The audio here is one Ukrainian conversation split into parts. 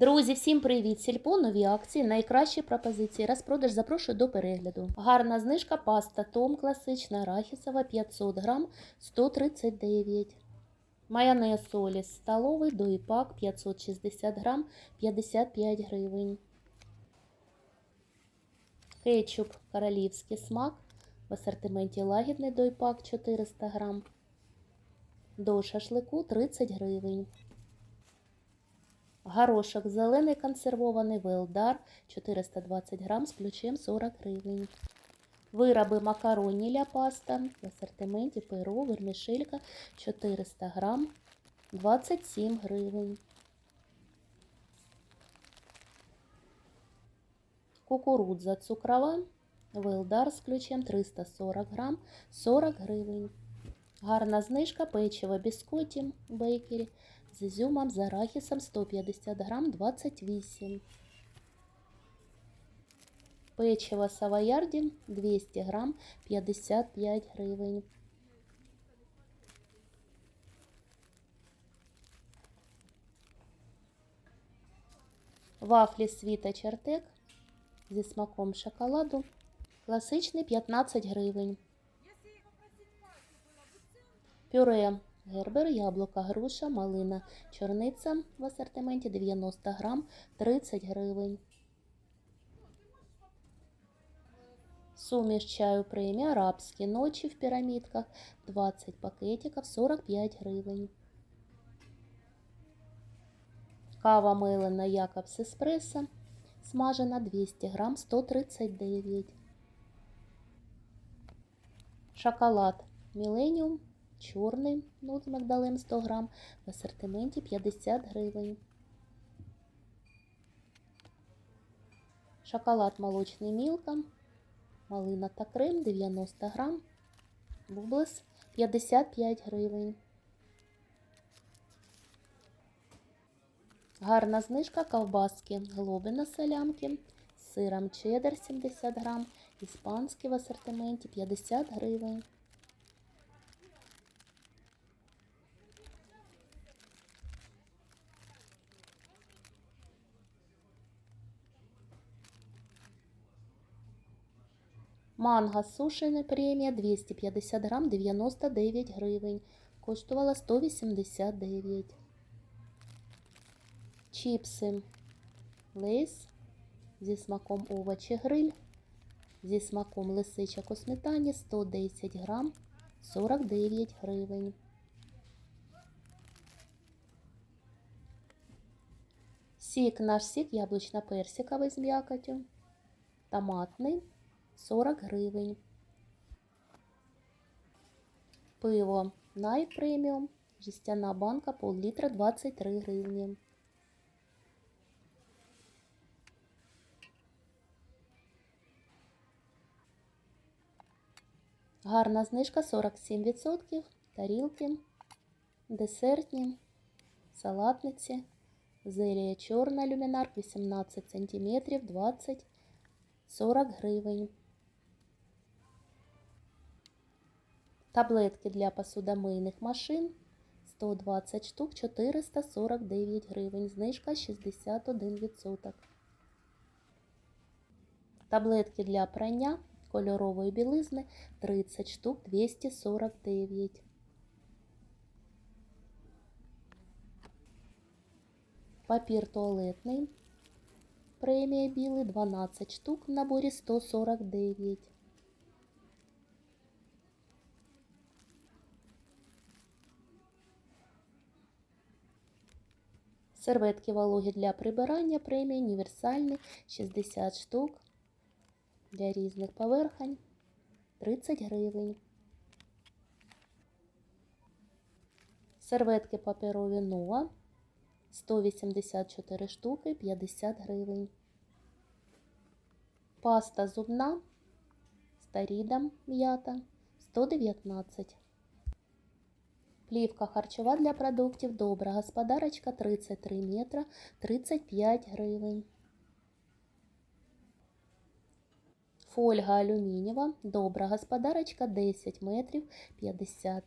Друзі, всім привіт! Сільпо, нові акції, найкращі пропозиції. Розпродаж запрошую до перегляду. Гарна знижка паста Том класична арахісова 500 грам 139. Майонез солі столовий доїпак 560 грам 55 гривень. Кетчуп королівський смак в асортименті лагідний дойпак 400 грам. До шашлику 30 гривень. Горошок зелений консервований Велдар 420 грам з ключем 40 гривень. Вироби макароні ля паста в асортименті перо, вермішелька 400 грам 27 гривень. Кукурудза цукрова Велдар з ключем 340 грам 40 гривень. Гарна знижка печиво біскоті бейкері з ізюмом з арахісом 150 грам 28. Печиво савоярді 200 грам 55 гривень. Вафлі світа чартек зі смаком шоколаду. Класичний 15 гривень. Пюре Гербер, яблука, груша, малина, чорниця в асортименті 90 грам 30 гривень. Суміш чаю премія арабські ночі в пірамідках 20 пакетиків 45 гривень. Кава мелена Якобс Еспресо смажена 200 грам 139. Шоколад Міленіум чорний нут з мигдалем 100 грам в асортименті 50 гривень. Шоколад молочний Мілка, малина та крем 90 грам, бублес 55 гривень. Гарна знижка ковбаски глобина солямки з сиром чеддер 70 грам, іспанський в асортименті 50 гривень. Манго сушене премія 250 грам 99 гривень. Коштувала 189. Чіпси Лейс зі смаком овочі гриль. Зі смаком лисичок у сметані 110 грам 49 гривень. Сік наш сік яблучно-персиковий з м'якотю. Томатний 40 гривень. Пиво Premium, жестяна банка, пол-літра 23 гривні. Гарна знижка 47%. Тарілки, десертні, салатниці, зелія чорна люмінарк 18 см 20 40 гривень. Таблетки для посудомийних машин 120 штук 449 гривень. Знижка 61%. Таблетки для прання кольорової білизни 30 штук 249. Папір туалетний. Премія білий 12 штук в наборі 149. Серветки вологі для прибирання премії універсальні 60 штук для різних поверхонь 30 гривень. Серветки паперові Нова 184 штуки 50 гривень. Паста зубна Старідам м'ята 119 Плівка харчова для продуктів Добра господарочка 33 метра 35 гривень. Фольга алюмінієва Добра господарочка 10 метрів 50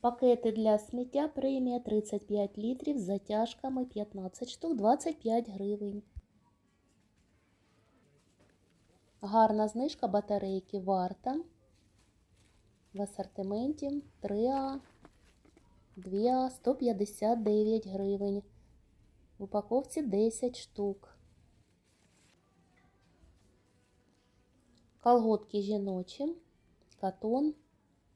Пакети для сміття премія 35 літрів з затяжками 15 штук 25 гривень. Гарна знижка батарейки варта. В асортименті 3А, 2А 159 гривень. В упаковці 10 штук. Колготки жіночі. Катон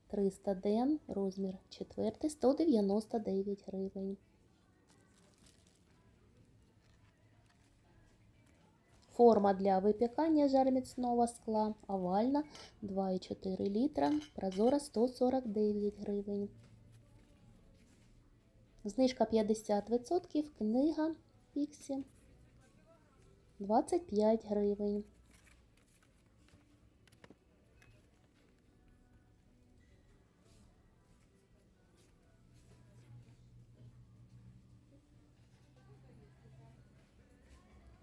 300 ден, розмір 4, 199 гривень. Форма для випікання жарміцного скла овальна 2,4 літра, прозора 149 гривень. Знижка 50%, книга Піксі 25 гривень.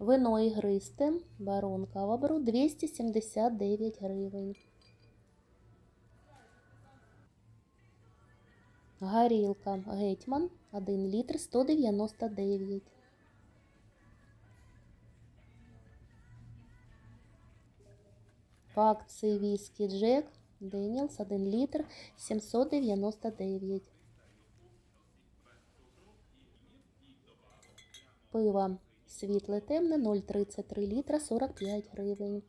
Вино ігристе, баронка обру 279 гривень. Горілка Гетьман 1 літр 199. По акції віскі Джек Деніелс 1 літр 799. Пиво світле темне 0,33 літра 45 гривень.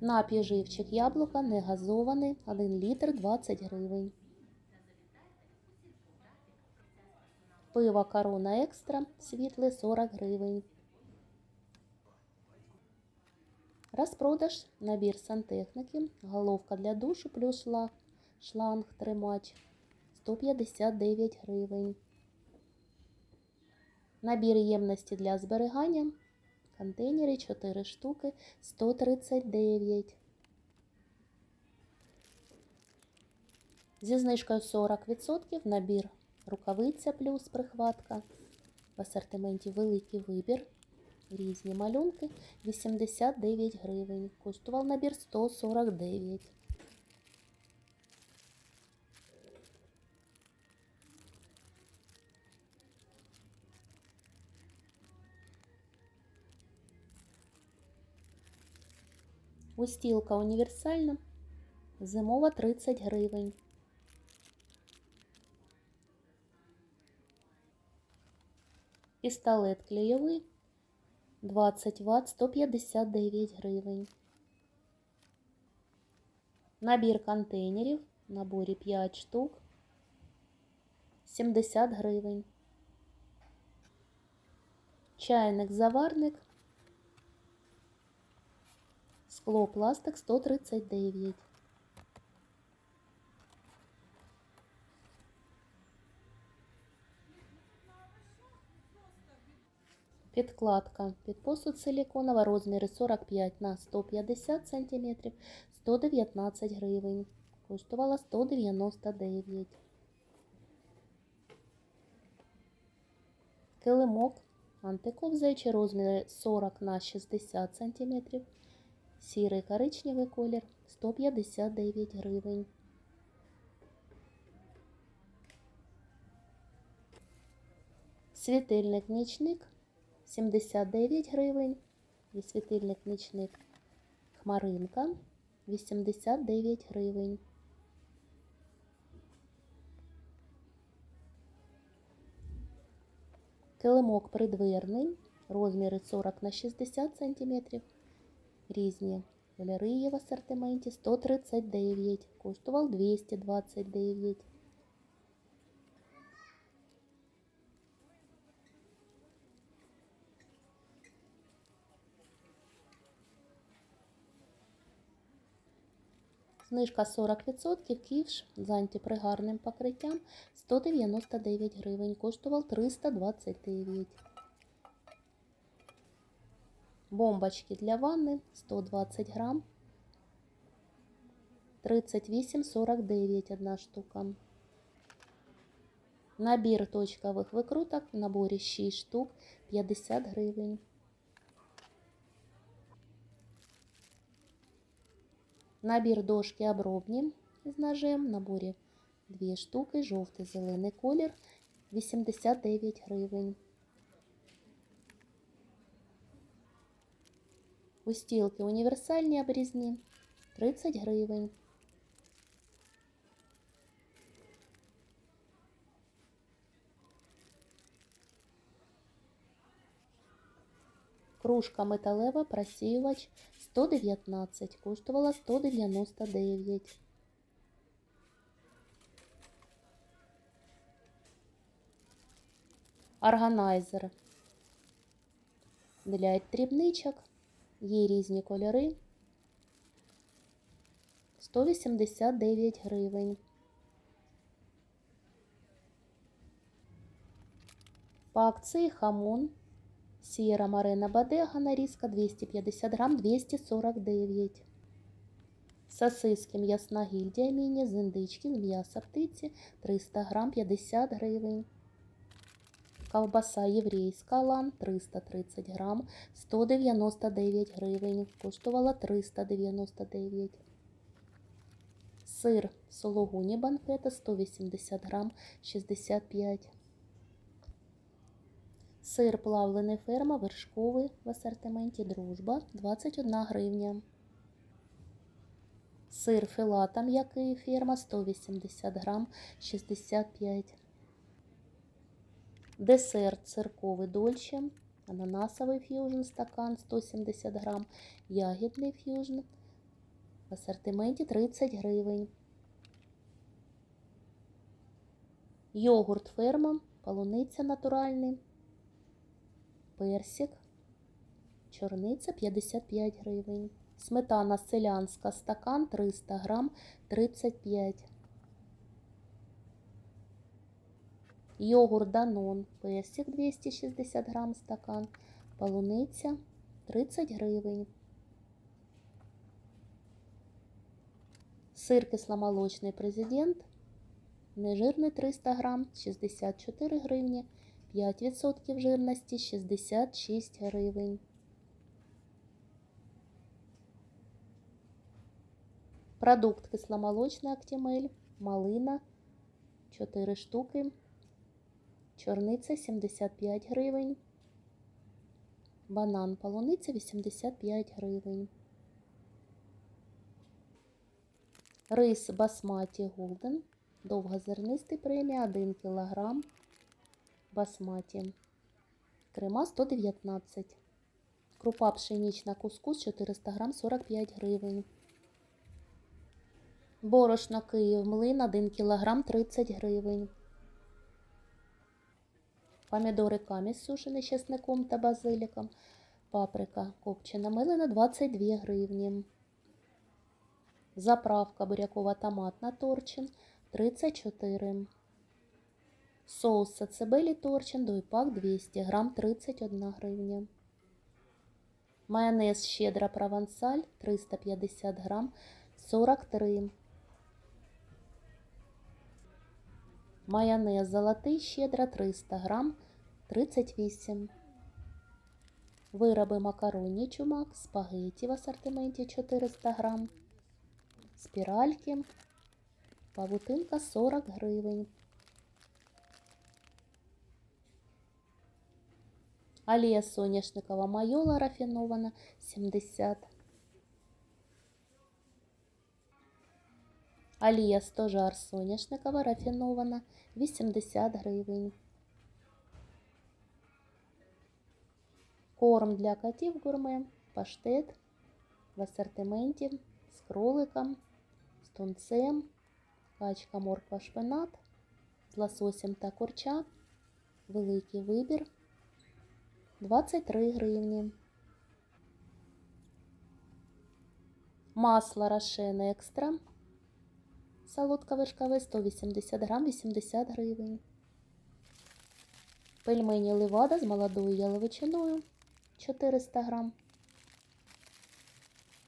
Напій живчик яблука не газований 1 літр 20 гривень. Пиво корона екстра світле 40 гривень. Розпродаж набір сантехніки, головка для душу плюс шланг, шланг тримач 159 гривень. Набір ємності для зберігання. Контейнери 4 штуки 139. Зі знижкою 40% набір рукавиця плюс прихватка. В асортименті великий вибір. Різні малюнки 89 гривень. Коштував набір 149. Устілка універсальна. Зимова 30 гривень. Пістолет клейовий 20 Вт 159 гривень. Набір контейнерів в наборі 5 штук 70 гривень. Чайник заварник. Скло пластик 139. Підкладка під посуд силіконова розміри 45 на 150 см 119 гривень. Коштувала 199. Килимок антиковзаючий розміри 40 на 60 см. Сірий коричневий колір 159 гривень. Світильник нічник 79 гривень. І світильник нічник Хмаринка 89 гривень. Килимок придверний, розміри 40 на 60 см. Різні кольори є в асортименті 139, коштував 229. Знижка 40%, ківш з антипригарним покриттям 199 гривень, коштував 329. Бомбочки для ванни 120 грам. 38,49 одна штука. Набір точкових викруток в наборі 6 штук 50 гривень. Набір дошки обробні з ножем. В наборі дві штуки, жовтий, зелений колір 89 гривень. Устілки універсальні обрізні 30 гривень. Кружка металева, просіювач 119, коштувала 199. Органайзер для дрібничок. Є різні кольори. 189 гривень. По акції хамон Сіра Марина Бадега нарізка 250 грам 249. Сосиски м'ясна гільдія міні з індички з м'яса птиці 300 грам 50 гривень. Ковбаса єврейська лан 330 грам 199 гривень. Коштувала 399. Сир сологуні банкета 180 грам 65 Сир плавлений ферма вершковий в асортименті Дружба 21 гривня. Сир філата м'який ферма 180 грам 65 Десерт цирковий дольче, ананасовий ф'южн стакан 170 грам, ягідний ф'южн в асортименті 30 гривень. Йогурт ферма, полуниця натуральний, персик, чорниця 55 гривень. Сметана селянська стакан 300 грам 35 Йогурт Данон, персик 260 грам стакан, полуниця 30 гривень. Сир кисломолочний президент, нежирний 300 грам, 64 гривні, 5% жирності 66 гривень. Продукт кисломолочний Актимель, малина 4 штуки. Чорниця 75 гривень. Банан полуниця 85 гривень. Рис басматі Голден. Довгозернистий премія 1 кг. Басматі. Крема 119. Крупа пшенічна кускус 400 грам 45 гривень. Борошно Київ млин 1 кг 30 гривень. Помідори каміс сушені з чесником та базиліком. Паприка копчена милина 22 гривні. Заправка бурякова томатна торчин 34. Соус сацебелі торчин дойпак 200 грам 31 гривня. Майонез щедра провансаль 350 грам 43. Майонез золотий щедра 300 грам 38. Вироби макаронні чумак, спагеті в асортименті 400 грам. Спіральки. Павутинка 40 гривень. Алія соняшникова майола рафінована 70. Алія стожар соняшникова рафінована 80 гривень. Корм для котів гурме, паштет в асортименті з кроликом, з тунцем, качка морква шпинат, з лососем та курча. Великий вибір 23 гривні. Масло Рошен Екстра. Солодка вершкове 180 грам 80 гривень. Пельмені левада з молодою яловичиною 400 грам.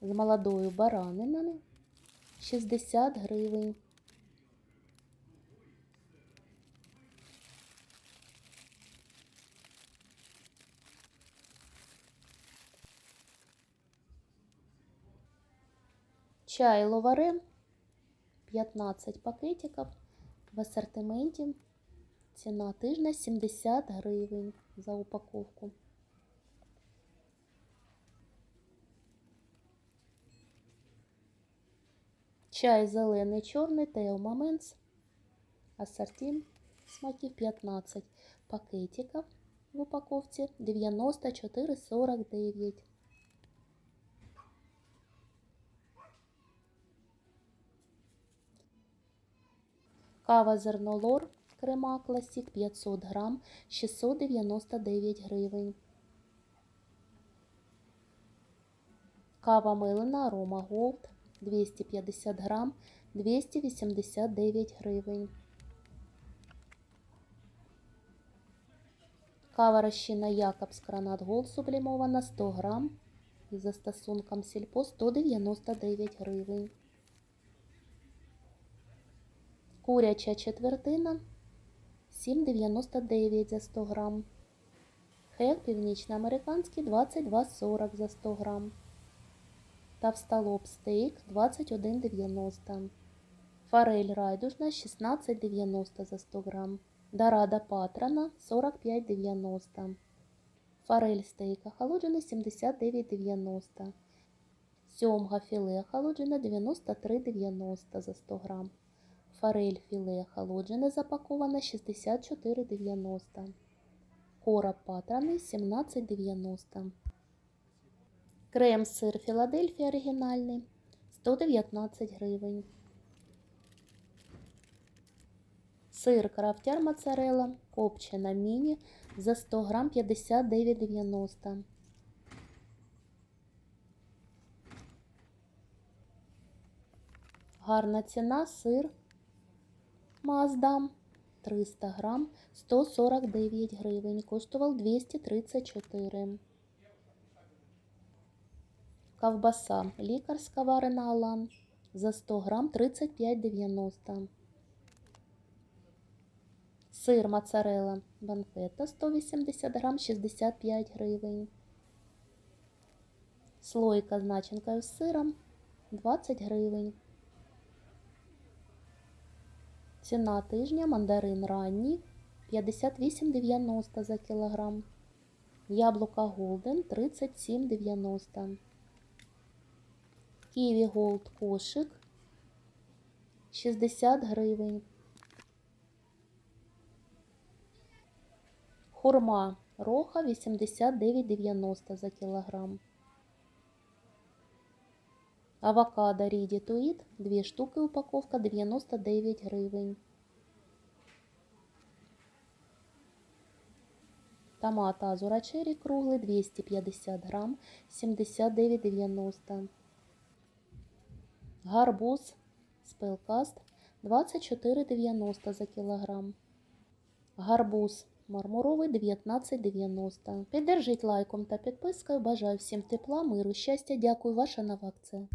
З молодою баранинами 60 гривень. Чай ловаре 15 пакетиків в асортименті. Ціна тижня 70 гривень за упаковку. Чай зелений, чорний, Тео Моментс. Ассорти смаків 15 пакетиків в упаковці 94,49. Кава зернолор крема класік 500 грам 699 гривень. Кава милина арома голд 250 грам 289 гривень. Кава розчинна Якобс Гранат Голд сублімована 100 грам із застосунком сільпо 199 гривень. Куряча четвертина 7,99 за 100 грам. Хек північноамериканський 22,40 за 100 грам. Тавстолоб стейк 21,90. Форель райдужна 16,90 за 100 грам. Дорада патрона 45,90. Форель стейк охолоджений 79,90. Сьомга філе охолоджене 93,90 за 100 грам. Форель філе охолоджене запаковане 64,90. Короб патроний 17,90. Крем сир Філадельфія оригінальний 119 гривень. Сир крафтяр моцарелла копчена міні за 100 грам 59,90. Гарна ціна сир Маздам 300 грам 149 гривень. Коштував 234. Ковбаса лікарська варена Алан за 100 грам 35,90. Сир моцарелла банфета 180 грам 65 гривень. Слойка з начинкою з сиром 20 гривень. Ціна тижня мандарин ранній 58,90 за кілограм. Яблука Голден 37,90. Ківі Голд кошик 60 гривень. Хурма роха 89,90 за кілограм. Авокадо Ріді Туїт 2 штуки упаковка 99 гривень. Томат Азура Черрі круглий 250 грам 79,90. Гарбуз Спелкаст 24,90 за кілограм. Гарбуз мармуровий 19,90. Піддержіть лайком та підпискою. Бажаю всім тепла, миру, щастя. Дякую, ваша нова акція.